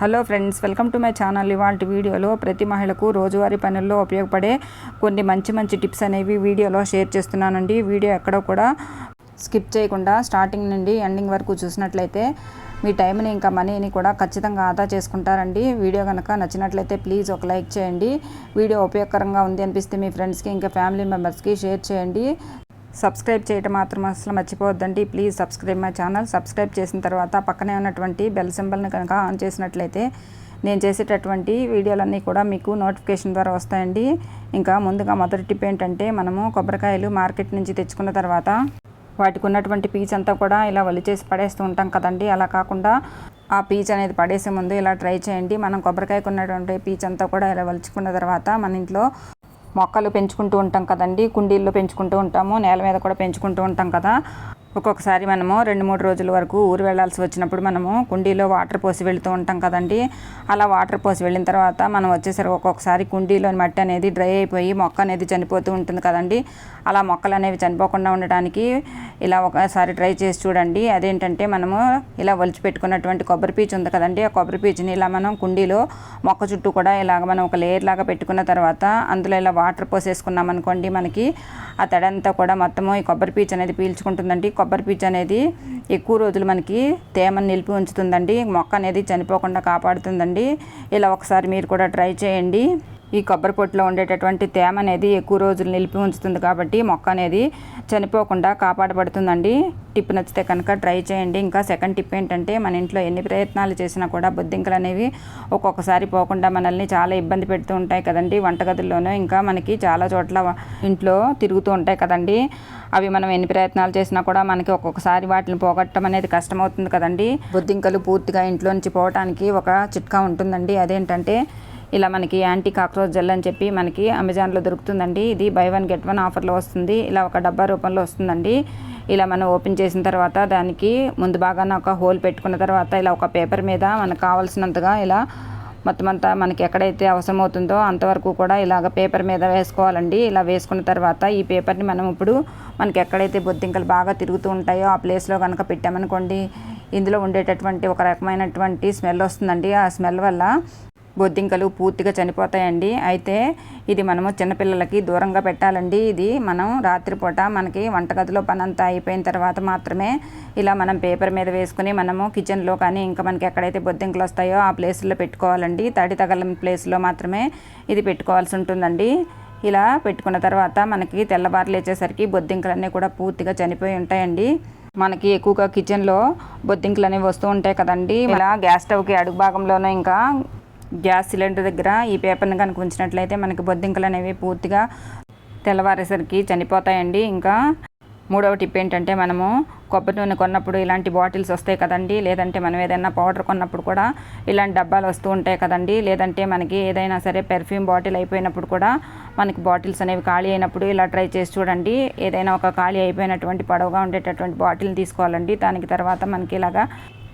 Hello friends welcome to my channel. ఇవాళ వీడియోలో ప్రతి మహిళకు రోజువారీ పనుల్లో ఉపయోగపడే కొన్ని మంచి మంచి టిప్స్ అనేవి వీడియోలో షేర్ చేస్తున్నానండి. వీడియో ఎక్కడ కూడా స్కిప్ చేయకుండా స్టార్టింగ్ నుండి ఎండింగ్ వరకు చూసినట్లయితే మీ టైంని ఇంకా మనీని కూడా ఖచ్చితంగా ఆదా చేసుకుంటారండి. వీడియో కనుక నచ్చినట్లయితే ప్లీజ్ ఒక లైక్ చేయండి. వీడియో ఉపయోగకరంగా ఉంది అనిపిస్తే మీ ఫ్రెండ్స్కి ఇంకా ఫ్యామిలీ మెంబర్స్కి షేర్ చేయండి. సబ్స్క్రైబ్ చేయటం మాత్రం అసలు మర్చిపోవద్దండి. Please subscribe my channel. Subscribe చేసిన తర్వాత పక్కనే ఉన్నటువంటి బెల్ సింబల్ని కనుక ఆన్ చేసినట్లయితే నేను చేసేటటువంటి వీడియోలన్నీ కూడా మీకు నోటిఫికేషన్ ద్వారా వస్తాయండి. ఇంకా ముందుగా మొదటి టిప్ ఏంటంటే మనము కొబ్బరికాయలు మార్కెట్ నుంచి తెచ్చుకున్న తర్వాత వాటికి ఉన్నటువంటి పీచ్ అంతా కూడా ఇలా వలిచేసి పడేస్తూ ఉంటాం కదండి. అలా కాకుండా ఆ పీచ్ అనేది పడేసే ముందు ఇలా ట్రై చేయండి. మనం కొబ్బరికాయకు ఉన్నటువంటి పీచ్ అంతా కూడా ఇలా వలుచుకున్న తర్వాత మన ఇంట్లో మొక్కలు పెంచుకుంటూ ఉంటాం కదండి కుండీల్లో పెంచుకుంటూ ఉంటాము నేల మీద కూడా పెంచుకుంటూ ఉంటాం కదా. ఒక్కొక్కసారి మనము రెండు మూడు రోజుల వరకు ఊరు వెళ్ళాల్సి వచ్చినప్పుడు మనము కుండీలో వాటర్ పోసి వెళుతూ ఉంటాం కదండి. అలా వాటర్ పోసి వెళ్ళిన తర్వాత మనం వచ్చేసరికి ఒక్కొక్కసారి కుండీలోని మట్టి అనేది డ్రై అయిపోయి మొక్క అనేది చనిపోతూ ఉంటుంది కదండి. అలా మొక్కలు అనేవి చనిపోకుండా ఉండటానికి ఇలా ఒకసారి ట్రై చేసి చూడండి. అదేంటంటే మనము ఇలా ఒలిచి పెట్టుకున్నటువంటి కొబ్బరి పీచు ఉంది కదండి. ఆ కొబ్బరి పీచుని ఇలా మనం కుండీలో మొక్క చుట్టూ కూడా ఇలాగ మనం ఒక లేయర్ లాగా పెట్టుకున్న తర్వాత అందులో ఇలా వాటర్ పోసేసుకున్నాం అనుకోండి మనకి ఆ తడంతా కూడా మొత్తము ఈ కొబ్బరి పీచు అనేది పీల్చుకుంటుందండి. కొబ్బరి పీచు అనేది ఎక్కువ రోజులు మనకి తేమను నిలిపి ఉంచుతుందండి. మొక్క అనేది చనిపోకుండా కాపాడుతుందండి. ఇలా ఒకసారి మీరు కూడా ట్రై చేయండి. ఈ కొబ్బరి పొట్టులో ఉండేటటువంటి తేమ అనేది ఎక్కువ రోజులు నిలిపి ఉంచుతుంది కాబట్టి మొక్క అనేది చనిపోకుండా కాపాడబడుతుందండి. టిప్ నచ్చితే కనుక ట్రై చేయండి. ఇంకా సెకండ్ టిప్ ఏంటంటే మన ఇంట్లో ఎన్ని ప్రయత్నాలు చేసినా కూడా బొద్దింకలు అనేవి ఒక్కొక్కసారి పోకుండా మనల్ని చాలా ఇబ్బంది పెడుతూ ఉంటాయి కదండి. వంటగదుల్లోనూ ఇంకా మనకి చాలా చోట్ల ఇంట్లో తిరుగుతూ ఉంటాయి కదండి. అవి మనం ఎన్ని ప్రయత్నాలు చేసినా కూడా మనకి ఒక్కొక్కసారి వాటిని పోగొట్టడం అనేది కష్టమవుతుంది కదండి. బొద్దింకలు పూర్తిగా ఇంట్లో నుంచి పోవటానికి ఒక చిట్కా ఉంటుందండి. అదేంటంటే ఇలా మనకి యాంటీ కాక్రోచ్ జెల్ అని చెప్పి మనకి అమెజాన్లో దొరుకుతుందండి. ఇది బై వన్ గెట్ వన్ ఆఫర్లో వస్తుంది. ఇలా ఒక డబ్బా రూపంలో వస్తుందండి. ఇలా మనం ఓపెన్ చేసిన తర్వాత దానికి ముందు భాగాన ఒక హోల్ పెట్టుకున్న తర్వాత ఇలా ఒక పేపర్ మీద మనకు కావాల్సినంతగా ఇలా మొత్తం అంతా మనకి ఎక్కడైతే అవసరం అవుతుందో అంతవరకు కూడా ఇలాగ పేపర్ మీద వేసుకోవాలండి. ఇలా వేసుకున్న తర్వాత ఈ పేపర్ని మనం ఇప్పుడు మనకి ఎక్కడైతే బొద్దింకలు బాగా తిరుగుతూ ఉంటాయో ఆ ప్లేస్లో కనుక పెట్టామనుకోండి ఇందులో ఉండేటటువంటి ఒక రకమైనటువంటి స్మెల్ వస్తుందండి. ఆ స్మెల్ వల్ల బొద్దింకలు పూర్తిగా చనిపోతాయండి. అయితే ఇది మనము చిన్నపిల్లలకి దూరంగా పెట్టాలండి. ఇది మనం రాత్రిపూట మనకి వంటగదిలో పని అంతా అయిపోయిన తర్వాత మాత్రమే ఇలా మనం పేపర్ మీద వేసుకుని మనము కిచెన్లో కానీ ఇంకా మనకి ఎక్కడైతే బొద్దింకలు వస్తాయో ఆ ప్లేస్లో పెట్టుకోవాలండి. తడి తగలని ప్లేస్లో మాత్రమే ఇది పెట్టుకోవాల్సి ఉంటుందండి. ఇలా పెట్టుకున్న తర్వాత మనకి తెల్లబారు లేచేసరికి బొద్దింకలన్నీ కూడా పూర్తిగా చనిపోయి ఉంటాయండి. మనకి ఎక్కువగా కిచెన్లో బొద్దింకలు అనేవి వస్తూ ఉంటాయి కదండి. ఇలా గ్యాస్ స్టవ్కి అడుగు భాగంలోనూ ఇంకా గ్యాస్ సిలిండర్ దగ్గర ఈ పేపర్ని కనుక ఉంచినట్లయితే మనకి బొద్దింకలు అనేవి పూర్తిగా తెల్లవారేసరికి చనిపోతాయండి. ఇంకా మూడవ టిప్ ఏంటంటే మనము కొబ్బరి నూనె కొన్నప్పుడు ఇలాంటి బాటిల్స్ వస్తాయి కదండి. లేదంటే మనం ఏదైనా పౌడర్ కొన్నప్పుడు కూడా ఇలాంటి డబ్బాలు వస్తూ ఉంటాయి కదండి. లేదంటే మనకి ఏదైనా సరే పెర్ఫ్యూమ్ బాటిల్ అయిపోయినప్పుడు కూడా మనకి బాటిల్స్ అనేవి ఖాళీ అయినప్పుడు ఇలా ట్రై చేసి చూడండి. ఏదైనా ఒక ఖాళీ అయిపోయినటువంటి పొడవుగా ఉండేటటువంటి బాటిల్ని తీసుకోవాలండి. దానికి తర్వాత మనకి ఇలాగా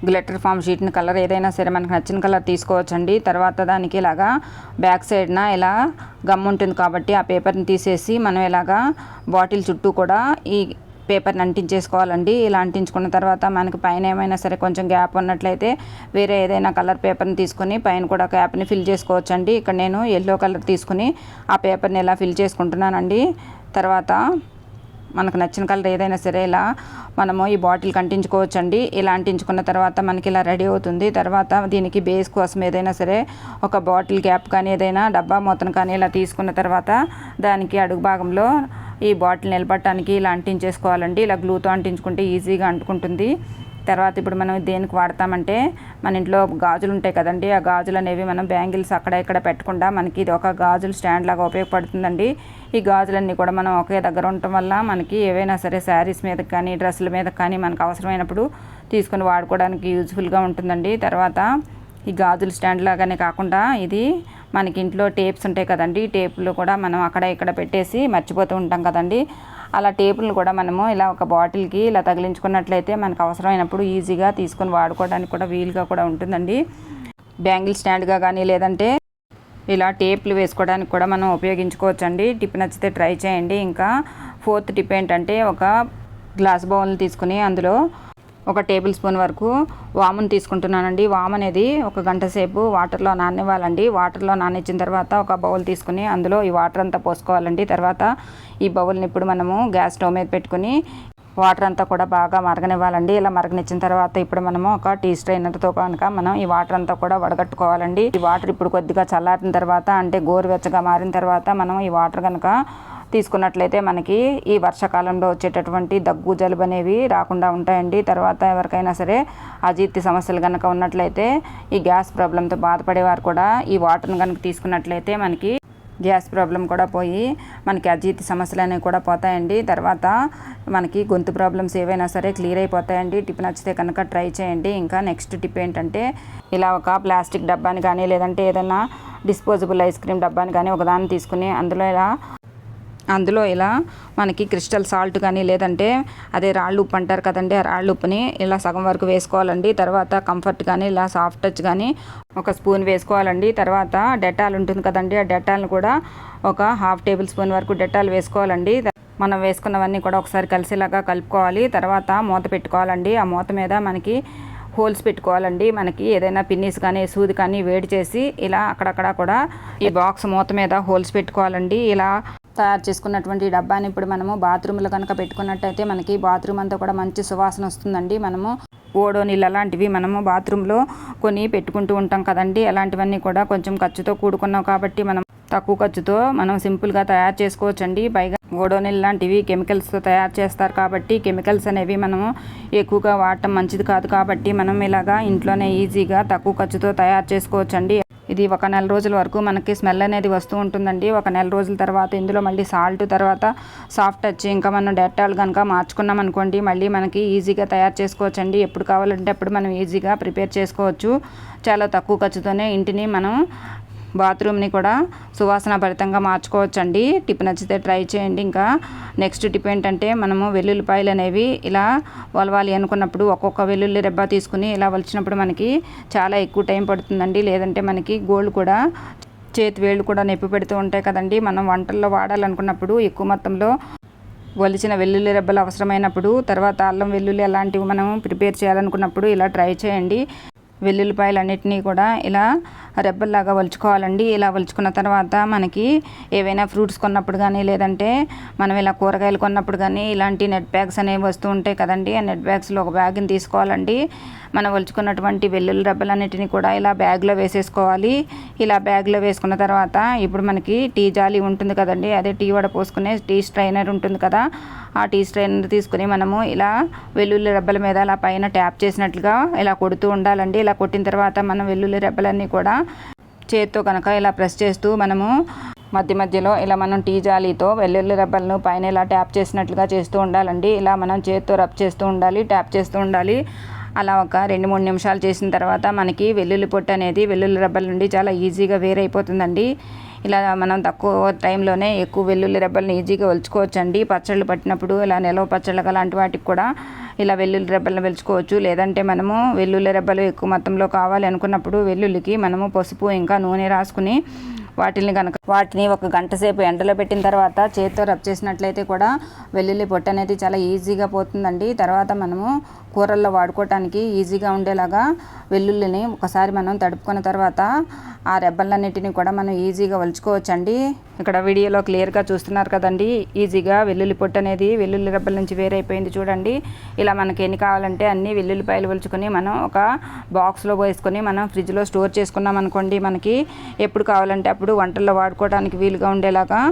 గ్లిటర్ ఫామ్ షీట్ని కలర్ ఏదైనా సరే మనకు నచ్చిన కలర్ తీసుకోవచ్చండి. తర్వాత దానికి ఇలాగా బ్యాక్ సైడ్న ఇలా గమ్ ఉంటుంది కాబట్టి ఆ పేపర్ని తీసేసి మనం ఇలాగా బాటిల్ చుట్టూ కూడా ఈ పేపర్ని అంటించేసుకోవాలండి. ఇలా అంటించుకున్న తర్వాత మనకి పైన ఏమైనా సరే కొంచెం గ్యాప్ ఉన్నట్లయితే వేరే ఏదైనా కలర్ పేపర్ని తీసుకొని పైన కూడా గ్యాప్ని ఫిల్ చేసుకోవచ్చండి. ఇక్కడ నేను ఎల్లో కలర్ తీసుకుని ఆ పేపర్ని ఇలా ఫిల్ చేసుకుంటున్నానండి. తర్వాత మనకు నచ్చిన కలర్ ఏదైనా సరే ఇలా మనము ఈ బాటిల్ అంటించుకోవచ్చండి ఇలా అంటించుకున్న తర్వాత మనకి ఇలా రెడీ అవుతుంది. తర్వాత దీనికి బేస్ కోసం ఏదైనా సరే ఒక బాటిల్ క్యాప్ కానీ ఏదైనా డబ్బా మూతను కానీ ఇలా తీసుకున్న తర్వాత దానికి అడుగు భాగంలో ఈ బాటిల్ నిలబట్టడానికి ఇలా అంటించేసుకోవాలండి. ఇలా గ్లూతో అంటించుకుంటే ఈజీగా అంటుకుంటుంది. తర్వాత ఇప్పుడు మనం దేనికి వాడతామంటే మన ఇంట్లో గాజులు ఉంటాయి కదండి ఆ గాజులు అనేవి మనం బ్యాంగిల్స్ అక్కడ ఇక్కడ పెట్టకుండా మనకి ఇది ఒక గాజులు స్టాండ్ లాగా ఉపయోగపడుతుందండి. ఈ గాజులన్నీ కూడా మనం ఒకే దగ్గర ఉండటం వల్ల మనకి ఏవైనా సరే శారీస్ మీద కానీ డ్రెస్సుల మీద కానీ మనకు అవసరమైనప్పుడు తీసుకొని వాడుకోవడానికి యూజ్ఫుల్గా ఉంటుందండి. తర్వాత ఈ గాజుల స్టాండ్ లాగానే కాకుండా ఇది మనకి ఇంట్లో టేప్స్ ఉంటాయి కదండి టేపులు కూడా మనం అక్కడ ఇక్కడ పెట్టేసి మర్చిపోతూ ఉంటాం కదండి. అలా టేపులను కూడా మనము ఇలా ఒక బాటిల్కి ఇలా తగిలించుకున్నట్లయితే మనకు అవసరమైనప్పుడు ఈజీగా తీసుకొని వాడుకోవడానికి కూడా వీలుగా కూడా ఉంటుందండి. బ్యాంగిల్ స్టాండ్గా కానీ లేదంటే ఇలా టేపులు వేసుకోవడానికి కూడా మనం ఉపయోగించుకోవచ్చండి. టిప్ నచ్చితే ట్రై చేయండి. ఇంకా ఫోర్త్ టిప్ ఏంటంటే ఒక గ్లాస్ బౌల్ తీసుకుని అందులో ఒక టేబుల్ స్పూన్ వరకు వామును తీసుకుంటున్నానండి. వామ్ అనేది ఒక గంట సేపు వాటర్లో నానివ్వాలండి వాటర్లో నానిచ్చిన తర్వాత ఒక బౌల్ తీసుకుని అందులో ఈ వాటర్ అంతా పోసుకోవాలండి. తర్వాత ఈ బౌల్ని ఇప్పుడు మనము గ్యాస్ స్టవ్ మీద పెట్టుకుని వాటర్ అంతా కూడా బాగా మరగనివ్వాలండి. ఇలా మరగనిచ్చిన తర్వాత ఇప్పుడు మనము ఒక టీ స్ట్రైనర్తో కనుక మనం ఈ వాటర్ అంతా కూడా వడగట్టుకోవాలండి. ఈ వాటర్ ఇప్పుడు కొద్దిగా చల్లారిన తర్వాత అంటే గోరువెచ్చగా మారిన తర్వాత మనం ఈ వాటర్ కనుక తీసుకున్నట్లయితే మనకి ఈ వర్షాకాలంలో వచ్చేటటువంటి దగ్గు జలుబు అనేవి రాకుండా ఉంటాయండి. తర్వాత ఎవరికైనా సరే అజీర్తి సమస్యలు కనుక ఉన్నట్లయితే ఈ గ్యాస్ ప్రాబ్లంతో బాధపడేవారు కూడా ఈ వాటర్ని కనుక తీసుకున్నట్లయితే మనకి గ్యాస్ ప్రాబ్లం కూడా పోయి మనకి అజీర్తి సమస్యలు అనేవి కూడా పోతాయండి. తర్వాత మనకి గొంతు ప్రాబ్లమ్స్ ఏవైనా సరే క్లియర్ అయిపోతాయండి. టిప్ నచ్చితే కనుక ట్రై చేయండి. ఇంకా నెక్స్ట్ టిప్ ఏంటంటే ఇలా ఒక ప్లాస్టిక్ డబ్బాని కానీ లేదంటే ఏదైనా డిస్పోజబుల్ ఐస్ క్రీమ్ డబ్బాని కానీ ఒకదాన్ని తీసుకుని అందులో ఇలా అందులో ఇలా మనకి క్రిస్టల్ సాల్ట్ కానీ లేదంటే అదే రాళ్ళు ఉప్పు అంటారు కదండి ఆ రాళ్ళు ఉప్పుని ఇలా సగం వరకు వేసుకోవాలండి. తర్వాత కంఫర్ట్ కానీ ఇలా సాఫ్ట్ టచ్ కానీ ఒక స్పూన్ వేసుకోవాలండి. తర్వాత డెటాల్ ఉంటుంది కదండి ఆ డెటాల్ని కూడా ఒక హాఫ్ టేబుల్ స్పూన్ వరకు డెటాల్ వేసుకోవాలండి. మనం వేసుకున్నవన్నీ కూడా ఒకసారి కలిసేలాగా కలుపుకోవాలి. తర్వాత మూత పెట్టుకోవాలండి. ఆ మూత మీద మనకి హోల్స్ పెట్టుకోవాలండి. మనకి ఏదైనా పిన్నీస్ కానీ సూది కానీ వేడి చేసి ఇలా అక్కడక్కడ కూడా ఈ బాక్స్ మూత మీద హోల్స్ పెట్టుకోవాలండి. ఇలా తయారు చేసుకున్నటువంటి డబ్బాని ఇప్పుడు మనము బాత్రూంలో కనుక పెట్టుకున్నట్టయితే మనకి బాత్రూమ్ అంతా కూడా మంచి సువాసన వస్తుందండి. మనము ఓడో నీళ్ళు అలాంటివి మనము బాత్రూంలో కొని పెట్టుకుంటూ ఉంటాం కదండి. అలాంటివన్నీ కూడా కొంచెం ఖర్చుతో కూడుకున్నాం కాబట్టి మనం తక్కువ ఖర్చుతో మనం సింపుల్గా తయారు చేసుకోవచ్చండి. పైగా ఓడోనిల్ లాంటివి కెమికల్స్తో తయారు చేస్తారు కాబట్టి కెమికల్స్ అనేవి మనము ఎక్కువగా వాడటం మంచిది కాదు కాబట్టి మనం ఇలాగా ఇంట్లోనే ఈజీగా తక్కువ ఖర్చుతో తయారు చేసుకోవచ్చండి. ఇది ఒక నెల రోజుల వరకు మనకి స్మెల్ అనేది వస్తూ ఉంటుందండి. ఒక నెల రోజుల తర్వాత ఇందులో మళ్ళీ సాల్ట్ తర్వాత సాఫ్ట్ టచ్ ఇంకా మనం డెట్టాల్ కనుక మార్చుకున్నాం అనుకోండి మళ్ళీ మనకి ఈజీగా తయారు చేసుకోవచ్చండి. ఎప్పుడు కావాలంటే అప్పుడు మనం ఈజీగా ప్రిపేర్ చేసుకోవచ్చు. చాలా తక్కువ ఖర్చుతోనే ఇంటిని మనం బాత్రూమ్ని కూడా సువాసన భరితంగా మార్చుకోవచ్చండి. టిప్ నచ్చితే ట్రై చేయండి. ఇంకా నెక్స్ట్ టిప్ ఏంటంటే మనము వెల్లుల్లిపాయలు అనేవి ఇలా వలవాలి అనుకున్నప్పుడు ఒక్కొక్క వెల్లుల్లి రెబ్బ తీసుకుని ఇలా వలిచినప్పుడు మనకి చాలా ఎక్కువ టైం పడుతుందండి. లేదంటే మనకి గోల్డ్ కూడా చేతి వేళ్ళు కూడా నొప్పి పెడుతూ ఉంటాయి కదండి. మనం వంటల్లో వాడాలనుకున్నప్పుడు ఎక్కువ మొత్తంలో వలిచిన వెల్లుల్లి రెబ్బలు అవసరమైనప్పుడు తర్వాత అల్లం వెల్లుల్లి అలాంటివి మనం ప్రిపేర్ చేయాలనుకున్నప్పుడు ఇలా ట్రై చేయండి. వెల్లుల్లిపాయలు అన్నిటినీ కూడా ఇలా రెబ్బల్లాగా వలుచుకోవాలండి. ఇలా వలుచుకున్న తర్వాత మనకి ఏవైనా ఫ్రూట్స్ కొన్నప్పుడు కానీ లేదంటే మనం ఇలా కూరగాయలు కొన్నప్పుడు కానీ ఇలాంటి నెట్ బ్యాగ్స్ అనేవి వస్తూ ఉంటాయి కదండి. ఆ నెట్ బ్యాగ్స్లో ఒక బ్యాగ్ని తీసుకోవాలండి. మనం ఒలుచుకున్నటువంటి వెల్లుల్లి రబ్బలన్నిటిని కూడా ఇలా బ్యాగ్లో వేసేసుకోవాలి. ఇలా బ్యాగ్లో వేసుకున్న తర్వాత ఇప్పుడు మనకి టీ జాలి ఉంటుంది కదండి అదే టీ వడ పోసుకునే టీ స్ట్రైనర్ ఉంటుంది కదా ఆ టీ స్ట్రైనర్ తీసుకుని మనము ఇలా వెల్లుల్లి రెబ్బల మీద అలా పైన ట్యాప్ చేసినట్లుగా ఇలా కొడుతూ ఉండాలండి. ఇలా కొట్టిన తర్వాత మనం వెల్లుల్లి రెబ్బలన్నీ కూడా చేత్తో కనుక ఇలా ప్రెస్ చేస్తూ మనము మధ్య మధ్యలో ఇలా మనం టీ జాలీతో వెల్లుల్లి రెబ్బలను పైన ఇలా ట్యాప్ చేసినట్లుగా చేస్తూ ఉండాలండి. ఇలా మనం చేత్తో రబ్ చేస్తూ ఉండాలి ట్యాప్ చేస్తూ ఉండాలి. అలా ఒక రెండు మూడు నిమిషాలు చేసిన తర్వాత మనకి వెల్లుల్లి పొట్టు అనేది వెల్లుల్లి రెబ్బల నుండి చాలా ఈజీగా వేరైపోతుందండి. ఇలా మనం తక్కువ టైంలోనే ఎక్కువ వెల్లుల్లి రెబ్బల్ని ఈజీగా ఒలుచుకోవచ్చండి. పచ్చళ్ళు పట్టినప్పుడు ఇలా నిలవ పచ్చళ్ళకి అలాంటి వాటికి కూడా ఇలా వెల్లుల్లి రెబ్బలను వెలుచుకోవచ్చు. లేదంటే మనము వెల్లుల్లి రెబ్బలు ఎక్కువ మొత్తంలో కావాలి అనుకున్నప్పుడు వెల్లుల్లికి మనము పసుపు ఇంకా నూనె రాసుకుని వాటిని కనుక వాటిని ఒక గంట సేపు ఎండలో పెట్టిన తర్వాత చేతితో రబ్ చేసినట్లయితే కూడా వెల్లుల్లి పొట్టు అనేది చాలా ఈజీగా పోతుందండి. తర్వాత మనము కూరల్లో వాడుకోవటానికి ఈజీగా ఉండేలాగా వెల్లుల్లిని ఒకసారి మనం తడుపుకున్న తర్వాత ఆ రెబ్బలన్నిటిని కూడా మనం ఈజీగా వలుచుకోవచ్చండి. ఇక్కడ వీడియోలో క్లియర్గా చూస్తున్నారు కదండి. ఈజీగా వెల్లుల్లి పొట్టు అనేది వెల్లుల్లి రెబ్బల నుంచి వేరైపోయింది చూడండి. ఇలా మనకి ఎన్ని కావాలంటే అన్ని వెల్లుల్లిపాయలు వలుచుకొని మనం ఒక బాక్స్లో వేసుకొని మనం ఫ్రిడ్జ్లో స్టోర్ చేసుకున్నాం అనుకోండి మనకి ఎప్పుడు కావాలంటే అప్పుడు వంటల్లో వాడుకోవడానికి వీలుగా ఉండేలాగా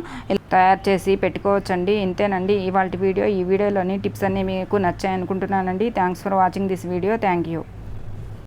తయారు చేసి పెట్టుకోవచ్చండి. ఇంతేనండి. ఇవాళ వీడియో ఈ వీడియోలోని టిప్స్ అన్నీ మీకు నచ్చాయి అనుకుంటున్నానండి thanks for watching this video thank you